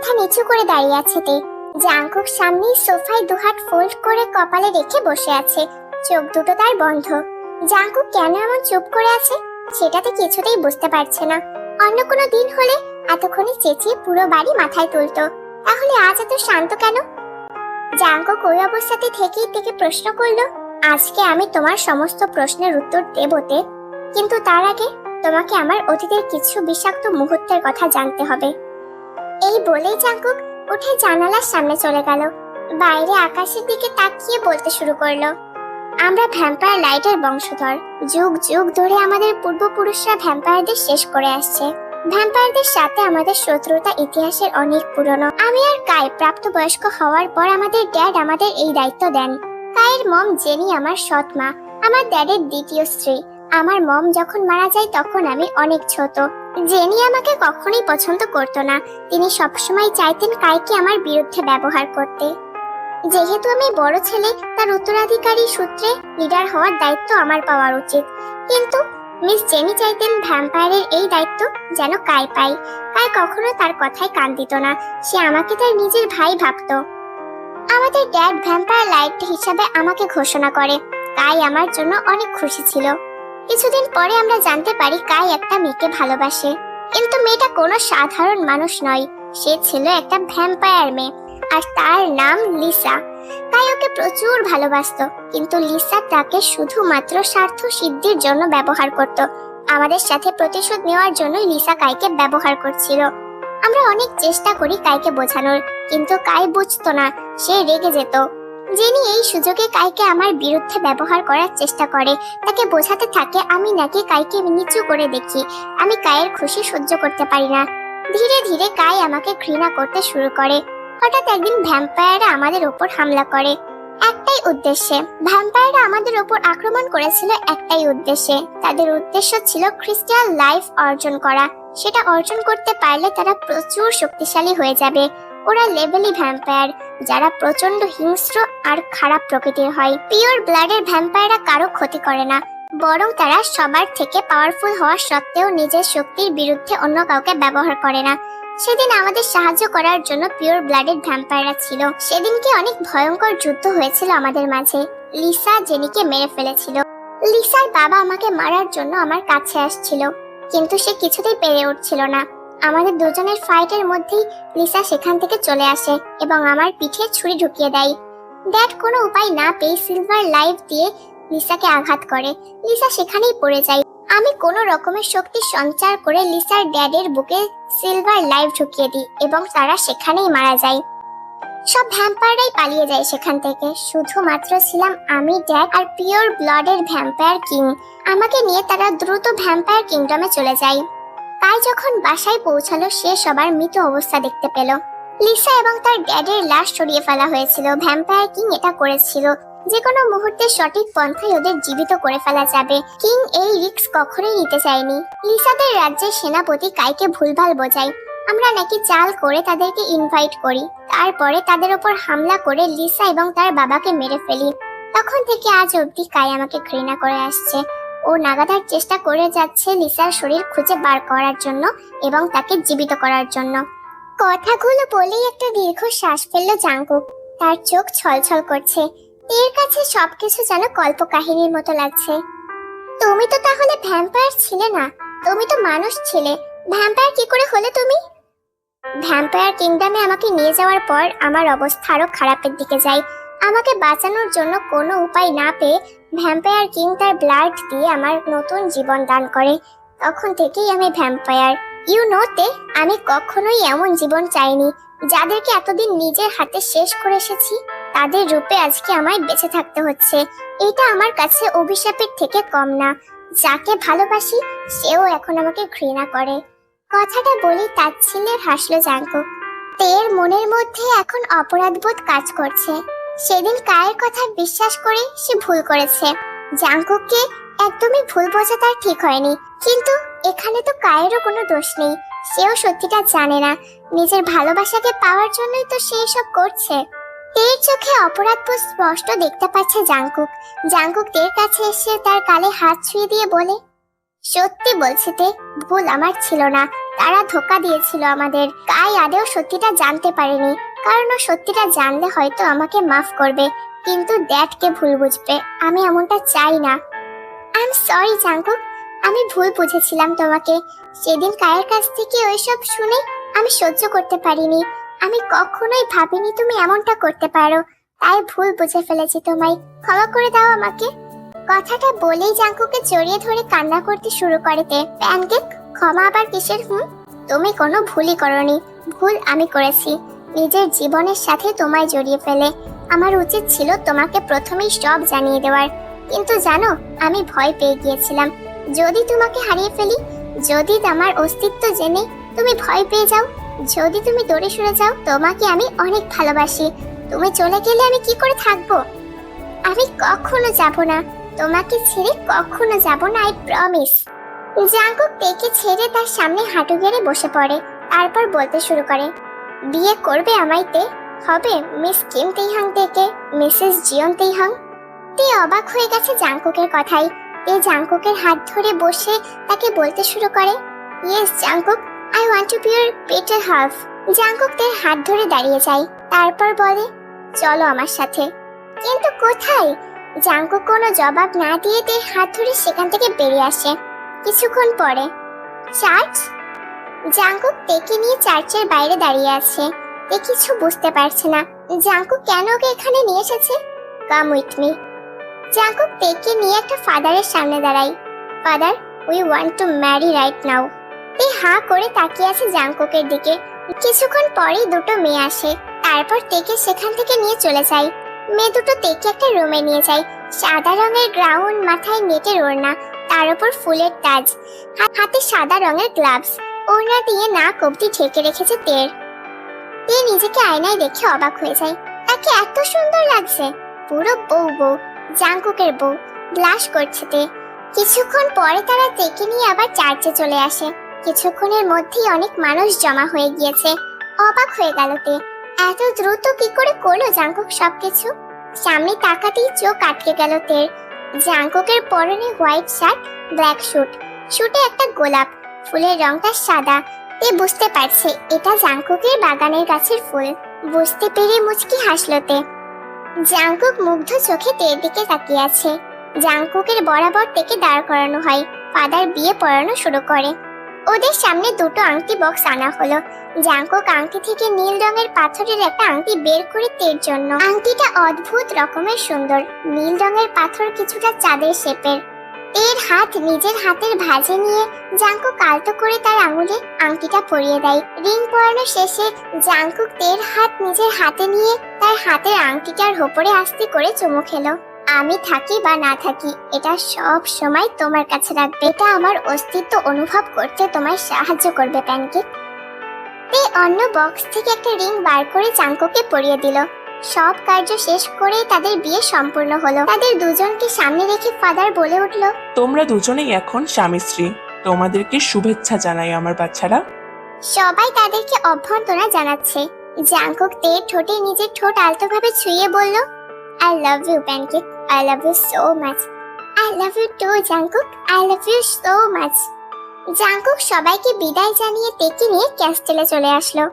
মাথা নিচু করে দাঁড়িয়ে আছে তে। জাঙ্কুক সামনেই সোফায় দুহাত ফোল্ড করে কপালে রেখে বসে আছে। চোখ দুটো তার বন্ধ। জাঙ্কুক কেন এমন চুপ করে আছে? সেটাতে কিছুতেই বুঝতে পারছে না। অন্য কোনো দিন হলে এতক্ষণে চেঁচিয়ে পুরো বাড়ি মাথায় তুলতো। তাহলে আজ এত শান্ত কেন? জাঙ্কুক ওই অবস্থাতে থেকেই থেকে প্রশ্ন করল, আজকে আমি তোমার সমস্ত প্রশ্নের উত্তর দেবতে কিন্তু তার আগে তোমাকে আমার অতীতের কিছু বিষাক্ত মুহূর্তের কথা জানতে হবে। বলেই জাঙ্কুক উঠে জানালার সামনে চলে গেল। বাইরে আকাশের দিকে তাকিয়ে বলতে শুরু করল, আমরা ভ্যাম্পায়ার লাইটের বংশধর। যুগ যুগ ধরে আমাদের পূর্বপুরুষরা ভ্যাম্পায়ারদের শেষ করে আসছে। ভ্যাম্পায়ারদের সাথে আমাদের শত্রুতা ইতিহাসের অনেক পুরনো। আমি আর কাই প্রাপ্তবয়স্ক হওয়ার পর আমাদের ড্যাড আমাদের এই দায়িত্ব দেন। কায়ের মম জেনি আমার সৎ মা, আমার ড্যাডের দ্বিতীয় স্ত্রী। আমার মম যখন মারা যায় তখন আমি অনেক ছোট। জেনি আমাকে কখনোই পছন্দ করতো না। তিনি সবসময় চাইতেন কাইকে আমার বিরুদ্ধে ব্যবহার করতে। যেহেতু আমি বড় ছেলে, তার উত্তরাধিকারী সূত্রে লিডার হওয়ার দায়িত্ব আমার পাওয়ার উচিত। কিন্তু মিস জেনি চাইতেন ভ্যাম্পায়ারের এই দায়িত্ব যেন কাই পাই কাই কখনো তার কথায় কান দিত না। সে আমাকে তার নিজের ভাই ভাবতো। আমাদের ড্যাড ভ্যাম্পায়ার লাইট হিসাবে আমাকে ঘোষণা করে। কাই আমার জন্য অনেক খুশি ছিল। কিছুদিন পরে আমরা জানতে পারি কাই একটা মেয়েকে ভালোবাসে। কিন্তু মেয়েটা কোনো সাধারণ মানুষ নয়। সে ছিল একটা ভ্যাম্পায়ার মেয়ে, আর তার নাম লিসা। কাই ওকে প্রচুর ভালোবাসতো, কিন্তু লিসা তাকে শুধুমাত্র স্বার্থ সিদ্ধির জন্য ব্যবহার করত। আমাদের সাথে প্রতিশোধ নেওয়ার জন্যই লিসা কাইকে ব্যবহার করছিল। আমরা অনেক চেষ্টা করি কাইকে বোঝানোর, কিন্তু কাই বুঝতো না, সে রেগে যেত। জেনি এই সুযোগে কাইকে আমার বিরুদ্ধে ব্যবহার করার চেষ্টা করে, তাকে বোঝাতে থাকে আমি নাকি কাইকে নিচু করে দেখি। আমি কায়ের খুশি সহ্য করতে পারি না। ধীরে ধীরে কাই আমাকে ঘৃণা করতে শুরু করে। হঠাৎ একদিন ভ্যাম্পায়াররা আমাদের উপর হামলা করে। একটাই উদ্দেশ্যে। ভ্যাম্পায়াররা আমাদের উপর আক্রমণ করেছিল একটাই উদ্দেশ্যে। তাদের উদ্দেশ্য ছিল ক্রিস্টাল লাইফ অর্জন করা। সেটা অর্জন করতে পারলে তারা প্রচুর শক্তিশালী হয়ে যাবে। ওরা লেভেলি ভ্যাম্পায়ার। যারা প্রচণ্ড হিংস্র আর খারাপ প্রকৃতির হয়। পিওর ব্লাডের ভ্যাম্পায়াররা কারও ক্ষতি করে না। বরং তারা সবার থেকে পাওয়ারফুল হওয়া সত্ত্বেও নিজের শক্তির বিরুদ্ধে অন্য কাউকে ব্যবহার করে না। সেদিন আমাদের সাহায্য করার জন্য পিওর ব্লাডেড ভ্যাম্পায়াররা ছিল। সেদিনকে অনেক ভয়ঙ্কর যুদ্ধ হয়েছিল আমাদের মাঝে। লিসা জেনিকে মেরে ফেলেছিল। লিসার বাবা আমাকে মারার জন্য আমার কাছে আসছিল। কিন্তু সে কিছুতেই পেরে উঠছিল না। আমাদের দুজনের ফাইটের মধ্যেই লিসা সেখান থেকে চলে আসে এবং আমার পিঠে ছুরি ঢুকিয়ে দেয়। ড্যাড কোনো উপায় না পেয়ে সিলভার লাইফ দিয়ে লিসাকে আঘাত করে। লিসা সেখানেই পড়ে যায়। আমি কোনো রকমের শক্তি সঞ্চার করে লিসার ড্যাডের বুকে সিলভার লাইফ ঢুকিয়ে দিই এবং তারা সেখানেই মারা যায়। সব ভ্যাম্পায়াররাই পালিয়ে যায় সেখান থেকে। শুধুমাত্র ছিলাম আমি ড্যাড আর পিওর ব্লাডের ভ্যাম্পায়ার কিং আমাকে নিয়ে তারা দ্রুত ভ্যাম্পায়ার কিংডমে চলে যায়। তাই যখন বাসায় পৌঁছালো, সে সবার মৃত অবস্থা দেখতে পেল। লিসা এবং তার ড্যাডের লাশ সরিয়ে ফেলা হয়েছিল। ভ্যাম্পায়ার কিং এটা করেছিল। যে কোনো মুহূর্তে সঠিক পন্থায় ওদের জীবিত করে ফেলা যাবে। কিং এই রিক্স কখনোই নিতে চায়নি। লিসাদের রাজ্যের সেনাপতি কাইকে ভুলভাল বোঝায়। আমরা নাকি চাল করে তাদেরকে ইনভাইট করি। তারপরে তাদের ওপর হামলা করে লিসা এবং তার বাবাকে মেরে ফেলি। তখন থেকে আজ অবধি কাই আমাকে ঘৃণা করে আসছে। ও নাগাদার চেষ্টা করে যাচ্ছে লিসার শরীর খুঁজে বার করার জন্য এবং তাকে জীবিত করার জন্য। কথাগুলো বলেই একটা দীর্ঘ শ্বাস ফেলল জাঙ্কুক। তার চোখ ছলছল করছে। এর কাছে সবকিছু যেন কল্প কাহিনীর মতো লাগছে। তুমি তো তাহলে ভ্যাম্পায়ার ছিলে না। তুমি তো মানুষ ছিলে। ভ্যাম্পায়ার কি করে হলে তুমি? ভ্যাম্পায়ার কিংডমে আমাকে নিয়ে যাওয়ার পর আমার অবস্থা আরও খারাপের দিকে যায়। আমাকে বাঁচানোর জন্য কোনো উপায় না পেয়ে ভ্যাম্পায়ার কিং তার ব্লাড দিয়ে আমার নতুন জীবন দান করে। তখন থেকেই আমি ভ্যাম্পায়ার ইউ নোতে আমি কখনোই এমন জীবন চাইনি। যাদেরকে এতদিন নিজের হাতে শেষ করে এসেছি, তাদের রূপে আজকে আমায় বেঁচে থাকতে হচ্ছে। এটা আমার কাছে অভিশাপের থেকে কম না। যাকে ভালোবাসি, সেও এখন আমাকে ঘৃণা করে। কথাটা বলি তার তাচ্ছিল্যের হাসলো জাঙ্কুক তের মনের মধ্যে এখন অপরাধবোধ কাজ করছে। সেদিন কায়ের কথা বিশ্বাস করে সে ভুল করেছে। জাঙ্কুককে একদমই ভুল বোঝা তার ঠিক হয়নি। কিন্তু এখানে তো কায়েরও কোনো দোষ নেই। সেও সত্যিটা জানে না। নিজের ভালোবাসাকে পাওয়ার জন্যই তো সে এসব করছে। তের চোখে অপরাধ স্পষ্ট দেখতে পাচ্ছে জাঙ্কুক। জাঙ্কুক তের কাছে এসে তার কালে হাত ছুঁয়ে দিয়ে বলে, সত্যি বলছে তে, ভুল আমার ছিল না। তারা ধোকা দিয়েছিল আমাদের। কাই আদেও সত্যিটা জানতে পারেনি। কারণ ও সত্যিটা জানলে হয়তো আমাকে মাফ করবে, কিন্তু ড্যাডকে ভুল বুঝবে? আমি এমনটা চাই না। আই এম সরি জাঙ্কুক আমি ভুল বুঝেছিলাম তোমাকে। সেদিন কায়ের কাছ থেকে ওইসব শুনে আমি সহ্য করতে পারিনি। আমি কখনোই ভাবিনি তুমি এমনটা করতে পারো। তাই ভুল বুঝে ফেলেছি তোমায়। ক্ষমা করে দাও আমাকে। কথাটা বলেই জাঙ্কুকে জড়িয়ে ধরে কান্না করতে শুরু করে তে। প্যানকেক, ক্ষমা আবার কিসের হুম? তুমি কোনো ভুলই করনি। ভুল আমি করেছি। নিজের জীবনের সাথে তোমায় জড়িয়ে ফেলে। আমার উচিত ছিল তোমাকে প্রথমেই সব জানিয়ে দেওয়ার। কিন্তু জানো, আমি ভয় পেয়ে গিয়েছিলাম। যদি তোমাকে হারিয়ে ফেলি, যদি আমার অস্তিত্ব জেনে তুমি ভয় পেয়ে যাও, যদি তুমি দৌড়ে সরে যাও, তোমাকে আমি অনেক ভালোবাসি। তুমি চলে গেলে আমি কি করে থাকব? আমি কখনো যাব না। তোমাকে ছেড়ে কখনো যাব না আই প্রমিস জাঙ্কুক তেকে ছেড়ে তার সামনে হাঁটু গেড়ে বসে পড়ে, তারপর বলতে শুরু করে বিয়ে করবে আমাইতে? হবে মিস কিম তেইহাং থেকে মিসেস জিয়ন তেইহাং তে অবাক হয়ে গেছে জাঙ্কুকের কথাই। তে জাঙ্কুকের হাত ধরে বসে তাকে বলতে শুরু করে yes Jungkook I want to be your better half Jungkook তের হাত ধরে দাঁড়িয়ে যায়, তারপর বলে, চলো আমার সাথে। কিন্তু কোথায়? জাঙ্কুক কোনো জবাব না দিয়ে তের হাত ধরে সেখান থেকে বেরিয়ে আসে। কিছুক্ষণ পরে চার্চ জাঙ্কুক তেকে নিয়ে চার্চের বাইরে দাঁড়িয়ে আছে। এ কিছু বুঝতে পারছে না। জাঙ্কুক কেন ওকে এখানে নিয়ে এসেছে? কাম উইথ মি জাঙ্কুক তেকে নিয়ে একটা ফাদারের সামনে দাঁড়াই father we want to marry right now তে হা করে তাকিয়ে আছে জাঙ্কুকের দিকে। কিছুক্ষণ পরেই দুটো মেয়ে আসে। তারপর তেকে সেখান থেকে নিয়ে চলে যায়। মেয়ে দুটো তেকে একটা রুমে নিয়ে যায়। সাদা রঙের গ্রাউন্ড মাথায় নেটের ওড়না, তার উপর ফুলের তাজ। হাতে সাদা রঙের গ্লাভস ওড়না দিয়ে নাক অব্দি ঢেকে রেখেছে তের। তে নিজেকে আয়নায় দেখে অবাক হয়ে যায়। তাকে এত সুন্দর লাগছে। পুরো বউ বউ জাঙ্কুকের বউ, ব্লাশ করছে তে। কিছুক্ষণ পরে তারা তেকে নিয়ে আবার চার্চে চলে আসে। কিছুক্ষণের মধ্যেই অনেক মানুষ জমা হয়ে গিয়েছে। অবাক হয়ে গেল তে। এত দ্রুত কি করে করল জাঙ্কুক সবকিছু? সামনে তাকাতেই চোখ আটকে গেল তের। জাঙ্কুকের পরনে হোয়াইট শার্ট, ব্ল্যাক স্যুট স্যুটে একটা গোলাপ। ফুলের রংটা সাদা। এ বুঝতে পারছে, এটা জাঙ্কুকের বাগানের গাছের ফুল। বুঝতে পেরে মুচকি হাসলো তে জাঙ্কুক মুগ্ধ চোখে তের দিকে তাকিয়ে আছে। জাঙ্কুকের বরাবর থেকে দাঁড় করানো হয়, ফাদার বিয়ে পড়ানো শুরু করে। ওদের সামনে দুটো আংটি বক্স আনা হলো। জাঙ্কুক আংটি থেকে নীল রঙের পাথরের একটা আংটি বের করে তের জন্য। আংটিটা অদ্ভুত রকমের সুন্দর। নীল রঙের পাথর কিছুটা চাঁদের শেপের। এর হাত নিজের হাতের ভাঁজে নিয়ে জাঙ্কুক আলতো করে তার আঙুলে আংটিটা পরিয়ে দেয়। রিং পরানো শেষে জাঙ্কুক তের হাত নিজের হাতে নিয়ে তার হাতের আংটিটার ওপরে আস্তে করে চুমু খেলো। আমি থাকি বা না থাকি, এটা সব সময় তোমার কাছে রাখবে এটা আমার অস্তিত্ব অনুভব করতে তোমায় সাহায্য করবে, প্যানকেক। তে অন্য বক্স থেকে একটা রিং বার করে চাঙ্কুকে পরিয়ে দিল। সব কার্য শেষ করে তাদের বিয়ে সম্পূর্ণ হলো। তাদের দুজনকে সামনে রেখে ফাদার বলে উঠল তোমরা দুজনেই এখন স্বামী স্ত্রী। তোমাদেরকে শুভেচ্ছা জানাই আমার বাচ্চারা। সবাই তাদেরকে অভ্যর্থনা জানাচ্ছে। জাঙ্কুক তে ঠোঁটে নিজের ঠোঁট আলতোভাবে ছুঁয়ে বলল I love you pancake I love you so much I love you too Jungkook I love you so much Jungkook সবাইকে বিদায় জানিয়ে তেকে নিয়ে ক্যাস্টেলে চলে আসলো।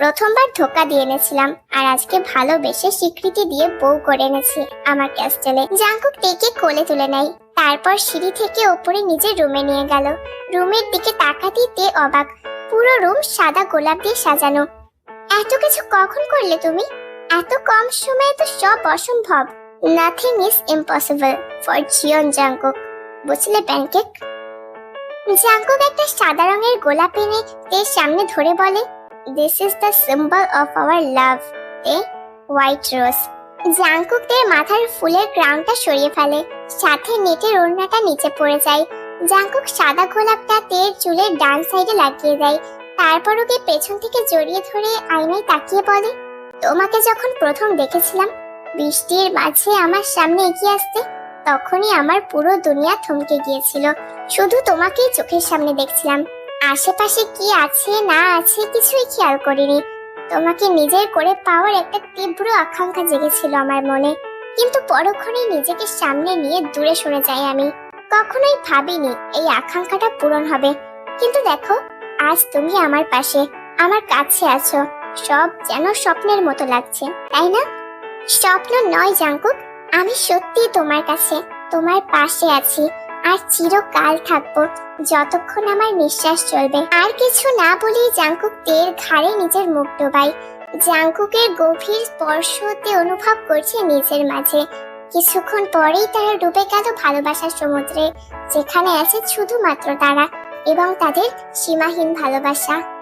প্রথমবার ধোকা দিয়ে এনেছিলাম, আর আজকে ভালোবেসে স্বীকৃতি দিয়ে বউ করে এনেছি আমার ক্যাস্টেলে। জাঙ্কুক তেকে কোলে তুলে নেয়। তারপর সিঁড়ি থেকে ওপরে নিজের রুমে নিয়ে গেল। রুমের দিকে তাকাতেই তে অবাক। পুরো রুম সাদা গোলাপ দিয়ে সাজানো। এত কিছু কখন করলে তুমি? এত কম সময়ে তো সব অসম্ভব। Nothing is impossible for Jeon Jungkook বুঝলে প্যানকেক? জাঙ্কুক একটা সাদা রঙের গোলাপ এনে তের সামনে ধরে বলে is the symbol of our love a white rose Jungkook তের মাথার ফুলের ক্রাউনটা সরিয়ে ফেলে, সাথে নেটের ওড়নাটা নিচে পড়ে যায়। জাঙ্কুক সাদা গোলাপটা তের চুলের ডান সাইডে লাগিয়ে দেয়। তারপর ওকে পেছন থেকে জড়িয়ে ধরে আয়নায় তাকিয়ে বলে, তোমাকে যখন প্রথম দেখেছিলাম, বৃষ্টির মাঝে আমার সামনে এগিয়ে আসতে, তখনই আমার পুরো দুনিয়া থমকে গিয়েছিল। শুধু তোমাকেই চোখের সামনে দেখছিলাম। আশেপাশে কি আছে, না আছে কিছুই খেয়াল করিনি। তোমাকে নিজের করে পাওয়ার একটা তীব্র আকাঙ্ক্ষা জেগেছিল আমার মনে। কিন্তু পরক্ষণেই নিজেকে সামনে নিয়ে দূরে সরে যাই আমি। কখনোই ভাবিনি এই আকাঙ্ক্ষাটা পূরণ হবে। কিন্তু দেখো, আজ তুমি আমার পাশে, আমার কাছে আছো। সব যেন স্বপ্নের মতো লাগছে, তাই না? স্বপ্ন নয় জাঙ্কুক, আমি সত্যি তোমার কাছে, তোমার পাশে আছি। আর চিরকাল থাকব, যতক্ষণ আমার নিঃশ্বাস চলবে। আর কিছু না বলেই জাঙ্কুক তের ঘাড়ে নিজের মুখ ডোবাই জাঙ্কুকের গভীর স্পর্শতে অনুভব করছে নিজের মাঝে। কিছুক্ষণ পরেই তারা ডুবে গেল ভালোবাসার সমুদ্রে, যেখানে আছে শুধুমাত্র তারা এবং তাদের সীমাহীন ভালোবাসা।